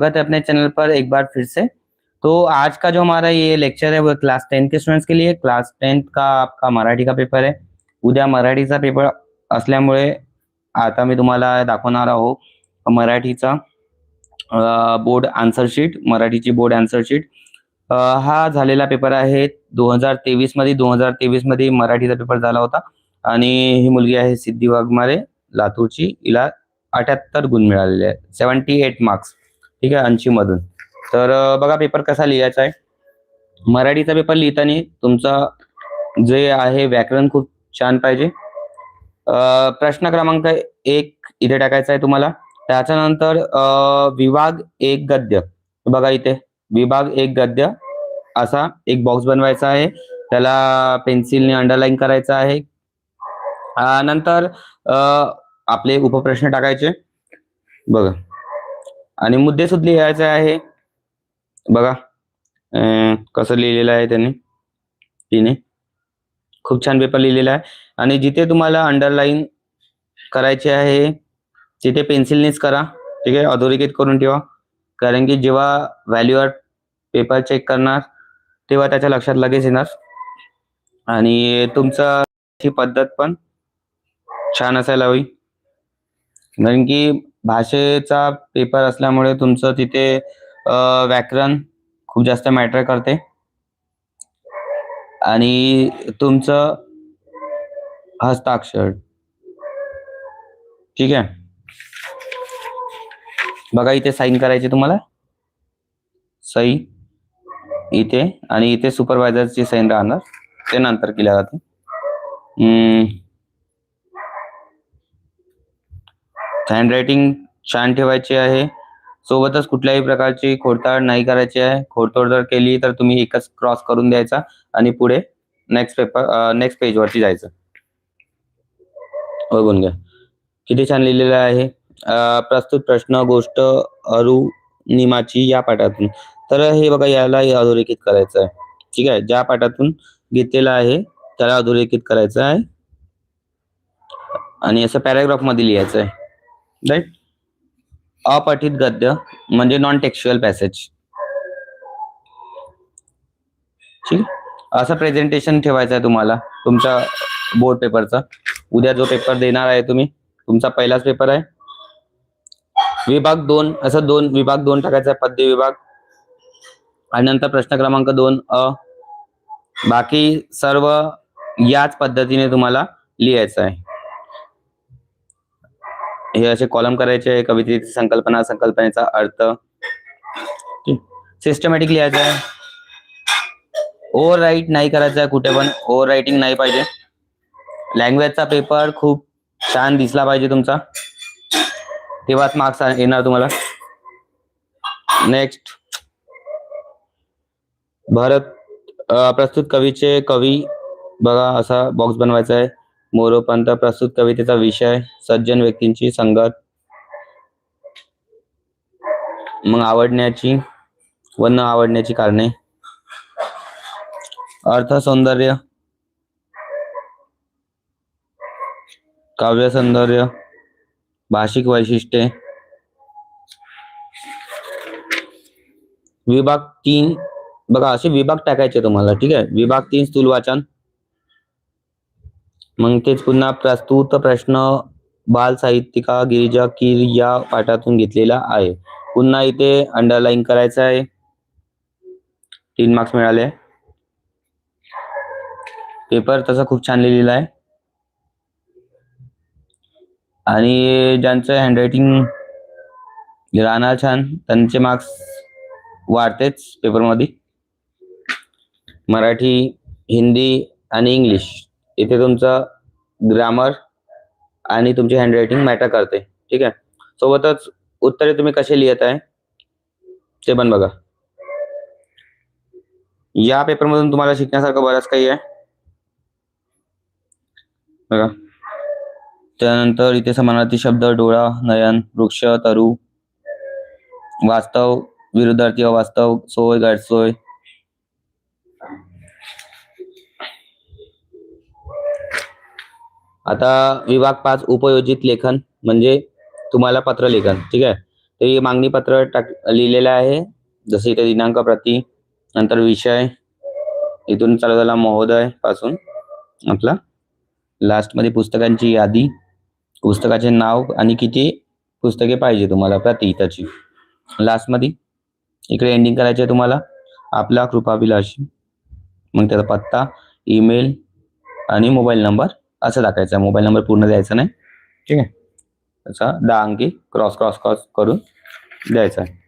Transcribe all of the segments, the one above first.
स्वागत है अपने चैनल पर एक बार फिर से। तो आज का जो हमारा ये लेक्चर है वो क्लास टेंथ के स्टुडंट्स के लिए। क्लास टेंथ का आपका मराठी का पेपर आहे उद्या मराठीचा पेपर असल्यामुळे आता मी तुम्हाला दाखवणार आहो मराठीचा बोर्ड आन्सर शीट मराठीची बोर्ड आन्सर शीट हा झालेला पेपर आहे दोन हजार तेवीसमध्ये. दोन हजार तेवीसमध्ये मराठीचा पेपर झाला होता. आणि ही मुलगी आहे सिद्धी वाघमारे लातूरची. हिला अठ्याहत्तर गुण मिळालेले आहेत. सेवन्टी एट मार्क्स ठीक आहे ऐंशी मधून तर बघा पेपर कसा लिहायचा आहे. मराठीचा पेपर लिहिताना तुमचा जे आहे व्याकरण खूप छान पाहिजे. प्रश्न क्रमांक एक इथे टाकायचा आहे तुम्हाला. त्याच्यानंतर विभाग एक गद्य. बघा इथे. विभाग एक गद्य. असा एक बॉक्स बनवायचा आहे. त्याला पेन्सिलने अंडरलाईन करायचा आहे. नंतर आपले उपप्रश्न टाकायचे. बघा. आणि मुद्दे सुद्धा लिहायचे आहे. बघा कसं लिहिलेलं आहे त्यांनी. तिने. खूप छान पेपर लिहिलेला आहे. आणि जिथे तुम्हाला अंडरलाईन करायचे आहे तिथे पेन्सिलनेच करा. ठीक आहे? अधोरेखित करून ठेवा. कारण की जेव्हा व्हॅल्युअर पेपर चेक करणार तेव्हा त्याच्या लक्षात लगेच येणार. आणि तुमचं ही पद्धत पण छान असायला हवी. कारण की भाषेचा पेपर असल्यामुळे तुमचं तिथे व्याकरण खूप जास्त मॅटर करते. आणि तुमचं हस्ताक्षर. ठीक आहे? बघा इथे साईन करायची तुम्हाला. सही इथे आणि इथे सुपरवायझरची साईन राहणार. ते नंतर केल्या जाते हँडरायटिंग छान ठेवायची आहे. सोबतच कुठल्याही प्रकारची खोडताड नाही करायची आहे. खोडतोड जर केली तर तुम्ही एकच क्रॉस करून द्यायचा आणि पुढे नेक्स्ट पेपर नेक्स्ट पेजवरती जायचं. बघून घ्या. किती छान लिहिलेलं आहे. प्रस्तुत प्रश्न गोष्ट अरुनिमाची या पाठातून. तर हे बघा याला अधोरेखित करायचं आहे. ठीक आहे? ज्या पाठातून घेतलेलं आहे त्याला अधोरेखित करायचं आहे. आणि असं पॅराग्राफमध्ये लिहायचं आहे. राईट अपठित गद्य म्हणजे नॉन टेक्स्च्युअल पॅसेज ठीक असं प्रेझेंटेशन ठेवायचं आहे तुम्हाला तुमच्या बोर्ड पेपरचा उद्या जो पेपर देणार आहे तुम्ही तुमचा पहिलाच पेपर आहे. विभाग दोन असं दोन विभाग दोन टाकायचा आहे पद्य विभाग. आणि नंतर प्रश्न क्रमांक दोन अ. बाकी सर्व याच पद्धतीने तुम्हाला लिहायचं आहे. हे असे कॉलम करायचे आहे कवितेची संकल्पना संकल्पनेचा अर्थ. सिस्टमॅटिक लिहायचं आहे. ओव्हर राईट नाही करायचं आहे कुठे पण. ओव्हर रायटिंग नाही पाहिजे. लँग्वेजचा पेपर खूप छान दिसला पाहिजे तुमचा. तेव्हाच मार्क्स येणार तुम्हाला. नेक्स्ट भरत प्रस्तुत कवीचे कवी. बघा असा बॉक्स बनवायचा आहे. मोरोपंत प्रस्तुत कवितेचा विषय सज्जन व्यक्तींची संगत. मग आवडण्याची व न आवडण्याची कारणे. अर्थ सौंदर्य. काव्य सौंदर्य. भाषिक वैशिष्ट्ये. विभाग तीन. बघा असे विभाग टाकायचे तुम्हाला ठीक आहे? विभाग तीन स्थूल वाचन. मग तेच पुन्हा प्रस्तुत प्रश्न बाल साहित्यिका गिरिजा कीर या पाठातून घेतलेला आहे. पुन्हा इथे अंडरलाईन करायचं आहे. तीन मार्क्स मिळाले. पेपर तसा खूप छान लिहिलेला आहे. आणि ज्यांचं हँडरायटिंग राहणार छान त्यांचे मार्क्स वाढतेच पेपरमध्ये मराठी हिंदी आणि इंग्लिश इथे तुमचं ग्रामर आणि तुमची हँडरायटिंग मॅटर करते. ठीक आहे? सोबतच उत्तरे तुम्ही कसे लिहित आहे? ते पण बघा. या पेपरमधून तुम्हाला शिकण्यासारखं बरंच काही आहे. बघा. त्यानंतर इथे समानार्थी शब्द डोळा नयन वृक्ष तरु वास्तव विरुद्धार्थी अवास्तव सोय गैरसोय आता विभाग पाच उपयोजित लेखन म्हणजे तुम्हाला पत्र लेखन ठीक आहे? ते मागणी पत्र टाक लिहिलेलं आहे. जसे इथे दिनांक प्रति नंतर विषय इथून चालू झाला महोदयपासून. आपला लास्टमध्ये पुस्तकांची यादी पुस्तकाचे नाव आणि किती पुस्तके पाहिजे तुम्हाला प्रति त्याची. लास्टमध्ये इकडे एंडिंग करायचे तुम्हाला. आपला कृपाभिलाषी. मग त्याचा पत्ता ईमेल आणि मोबाईल नंबर असं टाकायचं. आहे मोबाईल नंबर पूर्ण द्यायचा नाही. ठीक आहे? त्याचा दहा अंकी क्रॉस क्रॉस क्रॉस करून द्यायचा. आहे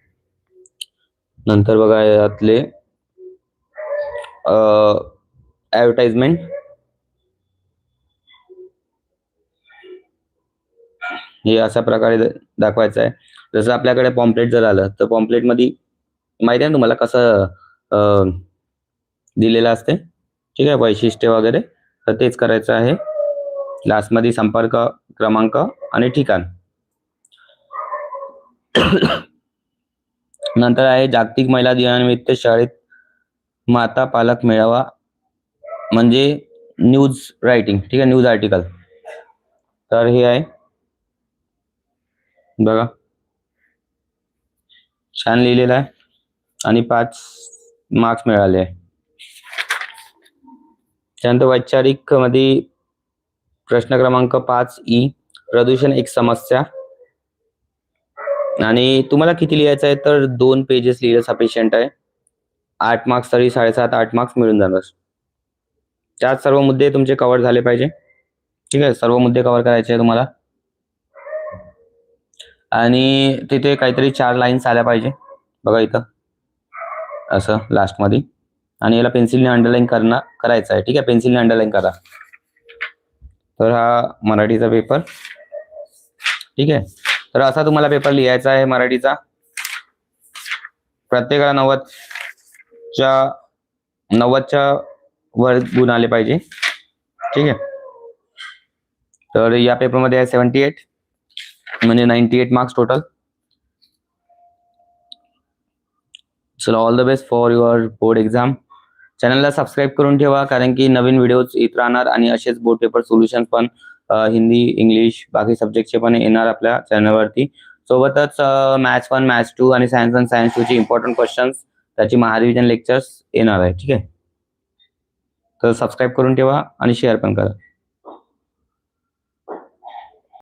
नंतर बघा यातले ॲडव्हर्टाइजमेंट हे अशा प्रकारे दाखवायचं आहे. जसं आपल्याकडे पॉम्पलेट जर आलं तर पॉम्पलेटमध्ये माहिती आहे ना तुम्हाला कसं दिलेलं असते? ठीक आहे? वैशिष्ट्य वगैरे. तर तेच करायचं आहे. लास्टमध्ये संपर्क क्रमांक आणि ठिकाण. नंतर आहे जागतिक महिला दिनानिमित्त शाळेत माता पालक मेळावा म्हणजे न्यूज रायटिंग ठीक आहे न्यूज आर्टिकल. तर हे आहे. बघा. छान लिहिलेलं आहे. आणि पाच मार्क्स मिळाले आहे. त्यानंतर वैचारिकमध्ये प्रश्न क्रमांक पाच ई प्रदूषण एक समस्या. आणि तुम्हाला किती लिहायचं आहे? तर दोन पेजेस लिहिलं सफिशियंट आहे. आठ मार्क्स तरी साडेसात आठ मार्क्स मिळून जाणार. त्यात सर्व मुद्दे तुमचे कव्हर झाले पाहिजे. ठीक आहे? सर्व मुद्दे कव्हर करायचे आहे तुम्हाला. आणि तिथे काहीतरी चार लाईन्स आल्या पाहिजे. बघा इथं. असं लास्टमध्ये आणि याला पेन्सिलने अंडरलाईन करणं करायचं आहे. ठीक आहे? पेन्सिलने अंडरलाईन करा. तर हा मराठीचा पेपर ठीक आहे? तर असा तुम्हाला पेपर लिहायचा आहे मराठीचा. प्रत्येकाला नव्वदच्या नव्वदच्या वर गुण आले पाहिजे. ठीक आहे? तर या पेपरमध्ये आहे सेवन्टी एट म्हणजे नाईन्टी एट मार्क्स टोटल चला all the best for your board exam चॅनलला सबस्क्राईब करून ठेवा कारण की नवीन व्हिडिओज येत राहणार आणि असेच बोर्ड पेपर सोल्युशन पण हिंदी इंग्लिश बाकी सब्जेक्टचे पण येणार आपल्या चॅनलवरती सोबतच मॅथ्स वन मॅथ्स टू आणि सायन्स वन सायन्स टू ची इम्पॉर्टंट क्वेश्चन्स त्याची महारिव्हिजन लेक्चर्स येणार आहे ठीक आहे? तर सबस्क्राईब करून ठेवा आणि शेअर पण करा.